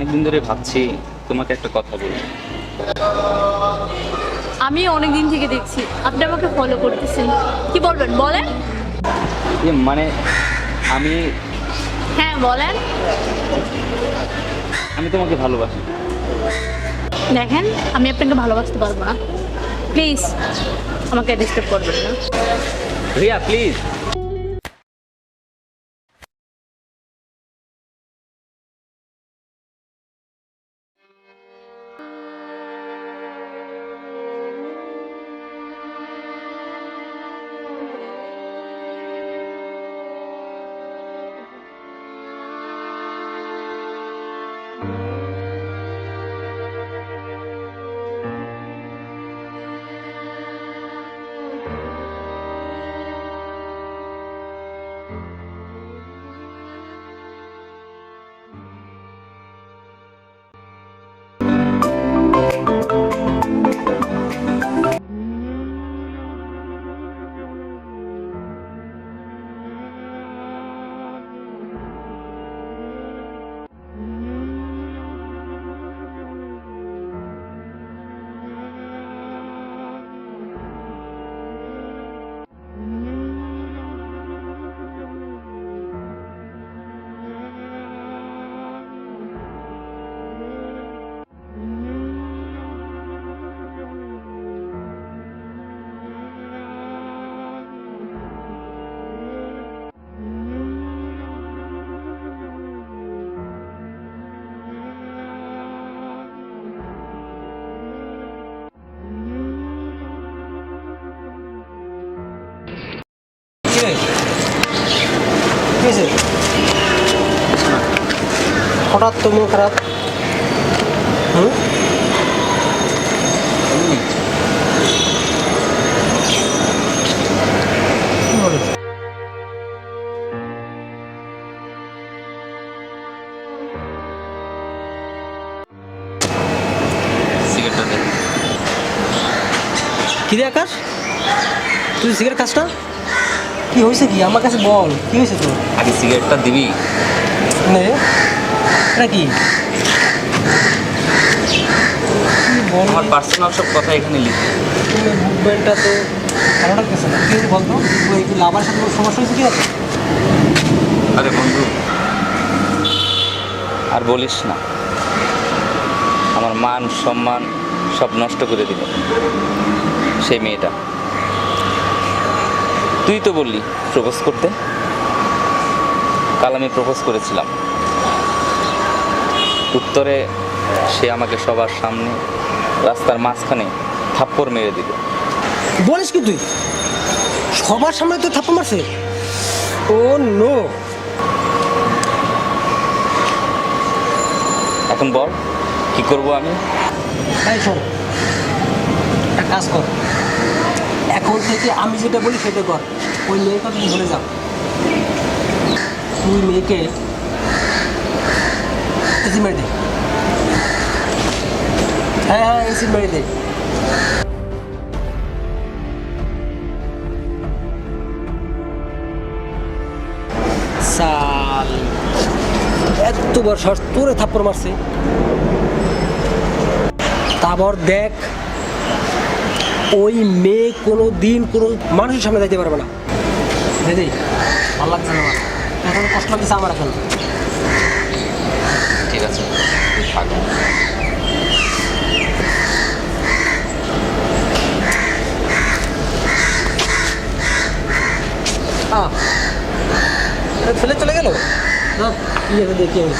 অনেকদিন ধরে ভাবছি তোমাকে একটা কথা বলব আমি অনেক দিন থেকে দেখছি আপনি আমাকে ফলো করতেছেন। কি বলবেন বলেন। ইয়ে মানে আমি হ্যাঁ বলেন। আমি তোমাকে ভালোবাসি। দেখেন আমি আপনাকে ভালোবাসতে পারব না। প্লিজ আমাকে ডিস্টার্ব করবেন না। রিয়া প্লিজ। হঠাৎ তো মন খারাপ? হুম? কি বলিস? সিগারেটটা কি রে আকাশ? তুই সিগারেট খাস না? কি হয়েছে কি? আমার কাছে বল কি হয়েছে তোর? আগে সিগারেটটা দিবি। নে। এটা কি? বল? আমার পার্সোনাল সব কথা এখানে লিখে। মুভমেন্টটা তো ভালো লাগতেছে না। কি বলতো ওই কি লাভার সাথে কোনো সমস্যা হয়েছে কি আছে আরে বন্ধু আর বলিস না। আমার মান সম্মান সব নষ্ট করে দিল। সেই মেয়েটা। তুই তো বললি প্রপোজ করতে। কাল আমি প্রপোজ করেছিলাম। উত্তরে সে আমাকে সবার সামনে রাস্তার মাঝখানে থাপ্পড় মেরে দিল। বলিস কি তুই? সবার সামনে তো থাপ্পড় মারছে? Oh no. এখন বল কি করব আমি? তাই শোন একটা কাজ কর। এখন থেকে আমি যেটা বলি সেটা কর। ওই কথা তুই ভুলে যাও। তুই মেয়েকে এসি মেরে দে। হ্যাঁ হ্যাঁ এসি মেরে দে। শর্ট তোরে থাপ্পড় মারছে। তারপর দেখ, ওই মেয়ে কোনো দিন কোনো মানুষের সামনে যাইতে পারবে না। দিদি। ভালো লাগছে না আমার। এখন কষ্ট লাগছে আমার এখন। ঠিক আছে। থাক। ফেলে চলে গেল? না কি আছে দেখি আমি।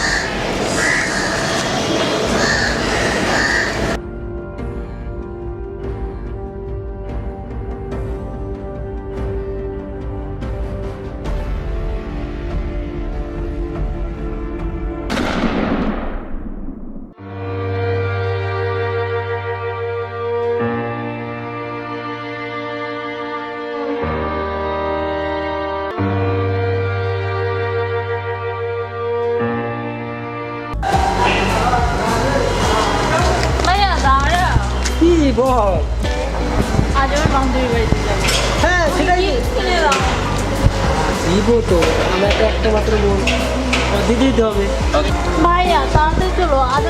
বল। আজ আমার বান্ধবী বাড়িতে যাব। হ্যাঁ সেটাই দিব তো আমার তো একটা মাত্র দিতে দিতে হবে। ভাইয়া তাড়াতাড়ি চলো আজ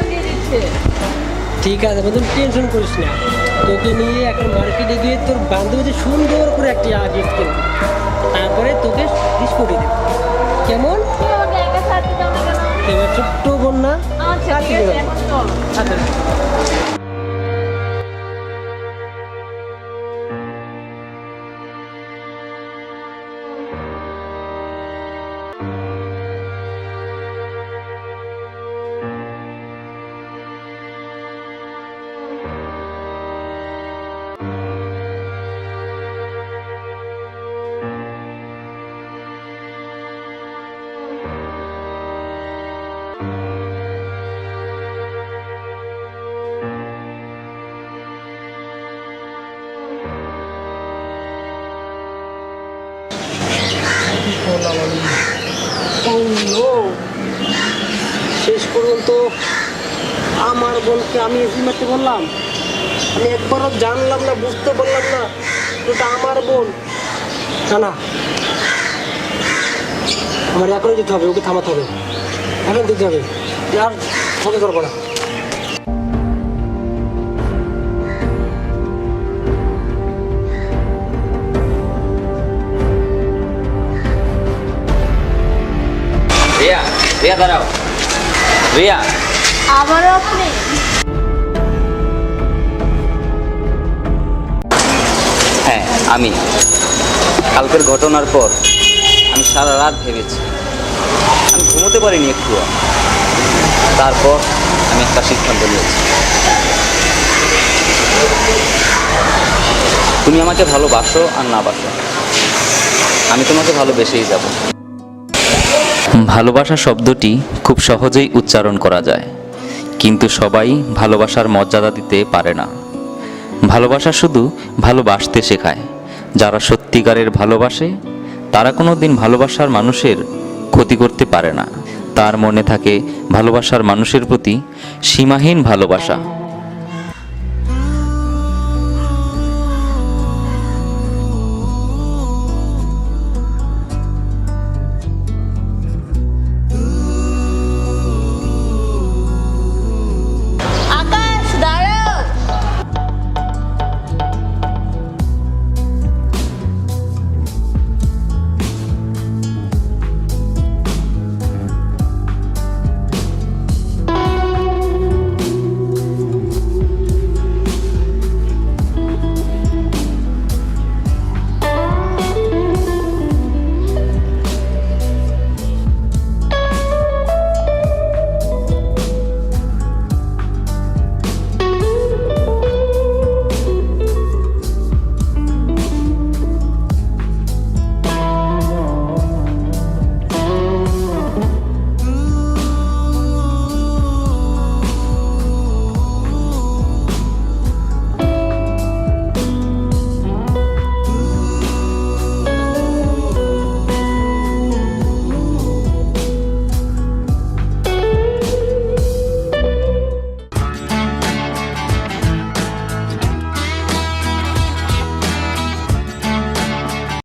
ঠিক আছে টেনশন করিস না। তোকে নিয়ে এখন মার্কেটে গিয়ে তোর বান্ধবীদের সুন্দর করে একটা গিফট কিনবো। তারপরে তোকে ডিসকাউন্টে দেবো। কেমন? এবার ছোট্ট বোন না আচ্ছা আচ্ছা। শেষ পর্যন্ত আমার বোনকে আমি এসি মারতে বললাম। আমি একবারও জানলাম না, বুঝতে পারলাম না ওটা আমার বোন। না না। আমার এখনই দিতে হবে, ওকে থামাতে হবে। এখন দিতে হবে। আর ওকে করব না। রিয়া দাঁড়াও। রিয়া। আবারও আপনি? হ্যাঁ আমি। কালকের ঘটনার পর আমি সারা রাত ভেবেছি। আমি ঘুমোতে পারিনি একটু তারপর আমি একটা সিদ্ধান্ত নিয়েছি। তুমি আমাকে ভালোবাসো আর না বাসো। আমি তোমাকে ভালোবেসেই যাব। ভালোবাসা শব্দটি খুব সহজেই উচ্চারণ করা যায়, কিন্তু সবাই ভালোবাসার মর্যাদা দিতে পারে না। ভালোবাসা শুধু ভালোবাসতে শেখায়। যারা সত্যিকারের ভালোবাসে, তারা কোনো দিন ভালোবাসার মানুষের ক্ষতি করতে পারে না। তার মনে থাকে, ভালোবাসার মানুষের প্রতি সীমাহীন ভালোবাসা।